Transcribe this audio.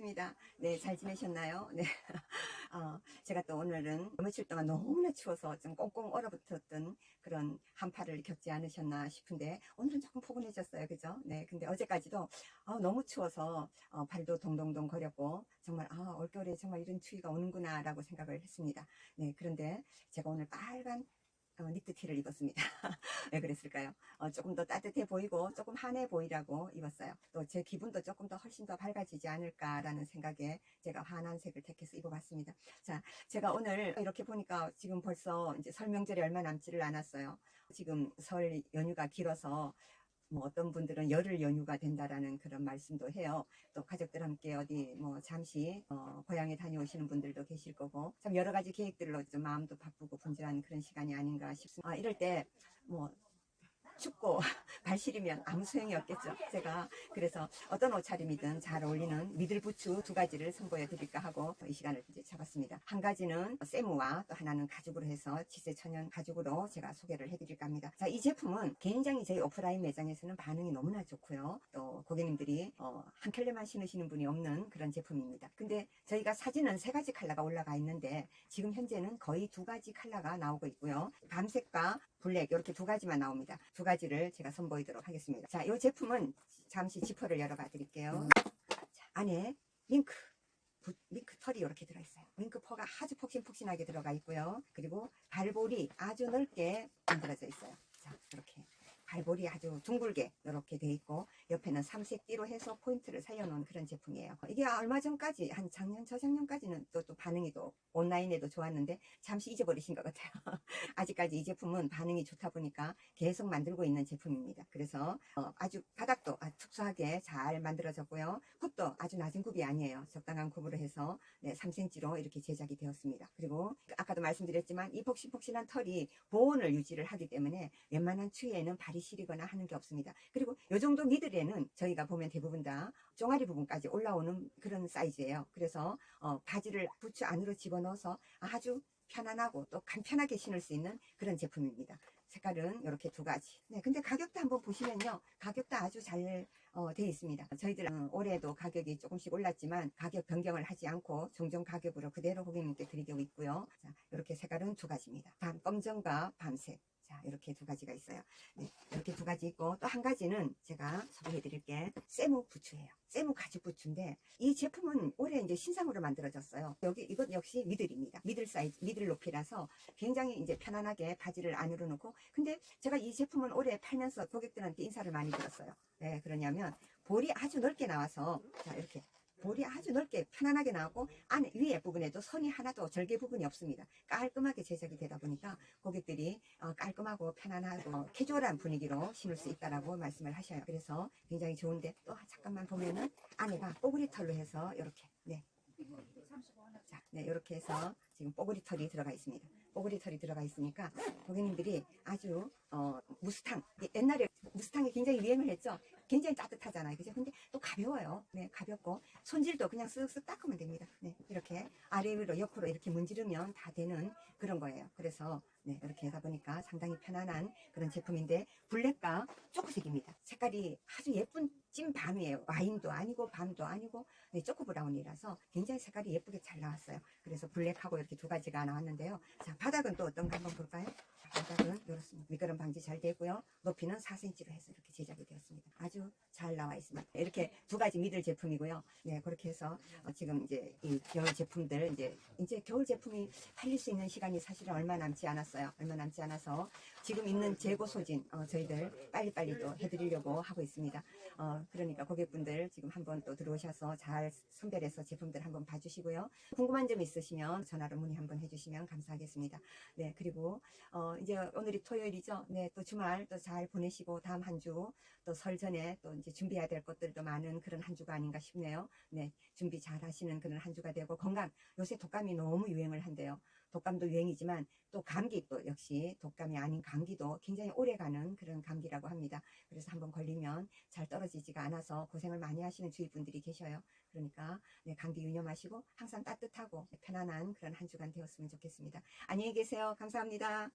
반갑습니다. 네, 잘 지내셨나요? 네. 어, 제가 또 오늘은 며칠 동안 너무나 추워서 좀 꽁꽁 얼어붙었던 그런 한파를 겪지 않으셨나 싶은데 오늘은 조금 포근해졌어요. 그죠? 네. 근데 어제까지도 아, 너무 추워서 어, 발도 동동동 거렸고 정말 아, 올겨울에 정말 이런 추위가 오는구나라고 생각을 했습니다. 네. 그런데 제가 오늘 빨간 어, 니트티를 입었습니다. 왜 그랬을까요? 어, 조금 더 따뜻해 보이고 조금 한해 보이라고 입었어요. 또 제 기분도 조금 더 훨씬 더 밝아지지 않을까라는 생각에 제가 환한 색을 택해서 입어봤습니다. 자, 제가 오늘 이렇게 보니까 지금 벌써 이제 설 명절이 얼마 남지를 않았어요. 지금 설 연휴가 길어서 뭐 어떤 분들은 열흘 연휴가 된다라는 그런 말씀도 해요. 또 가족들 함께 어디 뭐 잠시 어, 고향에 다녀오시는 분들도 계실 거고 참 여러 가지 계획들로 좀 마음도 바쁘고 분주한 그런 시간이 아닌가 싶습니다. 아, 이럴 때 뭐 춥고 발 시리면 아무 소용이 없겠죠. 제가 그래서 어떤 옷차림이든 잘 어울리는 미들부츠 두 가지를 선보여 드릴까 하고 이 시간을 이제 잡았습니다. 한 가지는 세무와 또 하나는 가죽으로 해서 지세 천연 가죽으로 제가 소개를 해드릴까 합니다. 자, 이 제품은 굉장히 저희 오프라인 매장에서는 반응이 너무나 좋고요. 또 고객님들이 어, 한 켤레만 신으시는 분이 없는 그런 제품입니다. 근데 저희가 사진은 세 가지 컬러가 올라가 있는데 지금 현재는 거의 두 가지 컬러가 나오고 있고요. 밤색과 블랙 이렇게 두 가지만 나옵니다. 두 가지를 제가 선보이도록 하겠습니다. 자, 이 제품은 잠시 지퍼를 열어봐 드릴게요. 자, 안에 링크 부- 링크 털이 이렇게 들어있어요. 링크 퍼가 아주 폭신폭신하게 들어가 있고요. 그리고 발볼이 아주 넓게 만들어져 있어요. 자, 이렇게 발볼이 아주 둥글게 이렇게 돼 있고 옆에는 삼색 띠로 해서 포인트를 살려놓은 그런 제품이에요. 이게 얼마 전까지 한 작년 저작년까지는 또, 또 반응이 또 온라인에도 좋았는데 잠시 잊어버리신 것 같아요. 아직까지 이 제품은 반응이 좋다 보니까 계속 만들고 있는 제품입니다. 그래서 어, 아주 바닥도 특수하게 잘 만들어졌고요. 굽도 아주 낮은 굽이 아니에요. 적당한 굽으로 해서 네, 3cm로 이렇게 제작이 되었습니다. 그리고 아까도 말씀드렸지만 이 폭신폭신한 털이 보온을 유지를 하기 때문에 웬만한 추위에는 발이 시리거나 하는 게 없습니다. 그리고 이 정도 미들에는 저희가 보면 대부분 다 종아리 부분까지 올라오는 그런 사이즈예요. 그래서 어, 바지를 부츠 안으로 집어넣어서 아주 편안하고 또 간편하게 신을 수 있는 그런 제품입니다. 색깔은 이렇게 두 가지. 네, 근데 가격도 한번 보시면요. 가격도 아주 잘 어, 돼 있습니다. 저희들 은 올해도 가격이 조금씩 올랐지만 가격 변경을 하지 않고 종종 가격으로 그대로 고객님께 드리고 있고요. 자, 이렇게 색깔은 두 가지입니다. 밤 검정과 밤색. 자, 이렇게 두 가지가 있어요. 네, 이렇게 두 가지 있고 또 한 가지는 제가 소개해 드릴게 세무 부츠예요. 세무 가죽 부츠인데 이 제품은 올해 이제 신상으로 만들어졌어요. 여기 이것 역시 미들입니다. 미들 사이즈, 미들 높이라서 굉장히 이제 편안하게 바지를 안으로 넣고 근데 제가 이 제품은 올해 팔면서 고객들한테 인사를 많이 들었어요. 왜 그러냐면 볼이 아주 넓게 나와서 자 이렇게 볼이 아주 넓게 편안하게 나왔고 안에 위에 부분에도 선이 하나도 절개 부분이 없습니다. 깔끔하게 제작이 되다 보니까 고객들이 어, 깔끔하고 편안하고 캐주얼한 분위기로 신을 수 있다라고 말씀을 하셔요. 그래서 굉장히 좋은데 또 잠깐만 보면은 안에가 뽀글이 털로 해서 이렇게 네. 자, 네, 이렇게 해서 지금 뽀글이 털이 들어가 있습니다. 뽀글이 털이 들어가 있으니까 고객님들이 아주 어, 무스탕 옛날에 무스탕이 굉장히 유행을 했죠. 굉장히 따뜻하잖아요. 그죠? 근데 또 가벼워요. 네, 가볍고 손질도 그냥 쓱쓱 닦으면 됩니다. 네, 이렇게 아래 위로 옆으로 이렇게 문지르면 다 되는 그런 거예요. 그래서 네, 이렇게 하다 보니까 상당히 편안한 그런 제품인데 블랙과 초코색입니다. 색깔이 아주 예쁜 찐 밤이에요. 와인도 아니고 밤도 아니고 네, 초코 브라운이라서 굉장히 색깔이 예쁘게 잘 나왔어요. 그래서 블랙하고 이렇게 두 가지가 나왔는데요. 자, 바닥은 또 어떤가 한번 볼까요? 자, 바닥은 이렇습니다. 미끄럼 방지 잘 되고요. 높이는 4cm 로 해서 이렇게 제작이 되었습니다. 아주 잘 나와 있습니다. 이렇게 두 가지 미들 제품이고요. 네, 그렇게 해서 어, 지금 이제 이 겨울 제품들 이제 이제 겨울 제품이 팔릴 수 있는 시간이 사실은 얼마 남지 않았어요. 얼마 남지 않아서 지금 있는 재고 소진 어, 저희들 빨리빨리 또 해드리려고 하고 있습니다. 어, 그러니까 고객분들 지금 한번 또 들어오셔서 잘 선별해서 제품들 한번 봐주시고요. 궁금한 점 있으시면 전화로 문의 한번 해주시면 감사하겠습니다. 네, 그리고 어, 이제 오늘이 토요일이죠. 네, 또 주말 또 잘 보내시고 다음 한 주 또 설 전에 또 이제 준비해야 될 것들도 많은 그런 한 주가 아닌가 싶네요. 네, 준비 잘 하시는 그런 한 주가 되고 건강 요새 독감이 너무 유행을 한대요. 독감도 유행이지만 또 감기 또 역시 독감이 아닌 감기도 굉장히 오래가는 그런 감기라고 합니다. 그래서 한번 걸리면 잘 떨어지지가 않아서 고생을 많이 하시는 주위 분들이 계셔요. 그러니까 네, 감기 유념하시고 항상 따뜻하고 편안한 그런 한 주간 되었으면 좋겠습니다. 안녕히 계세요. 감사합니다.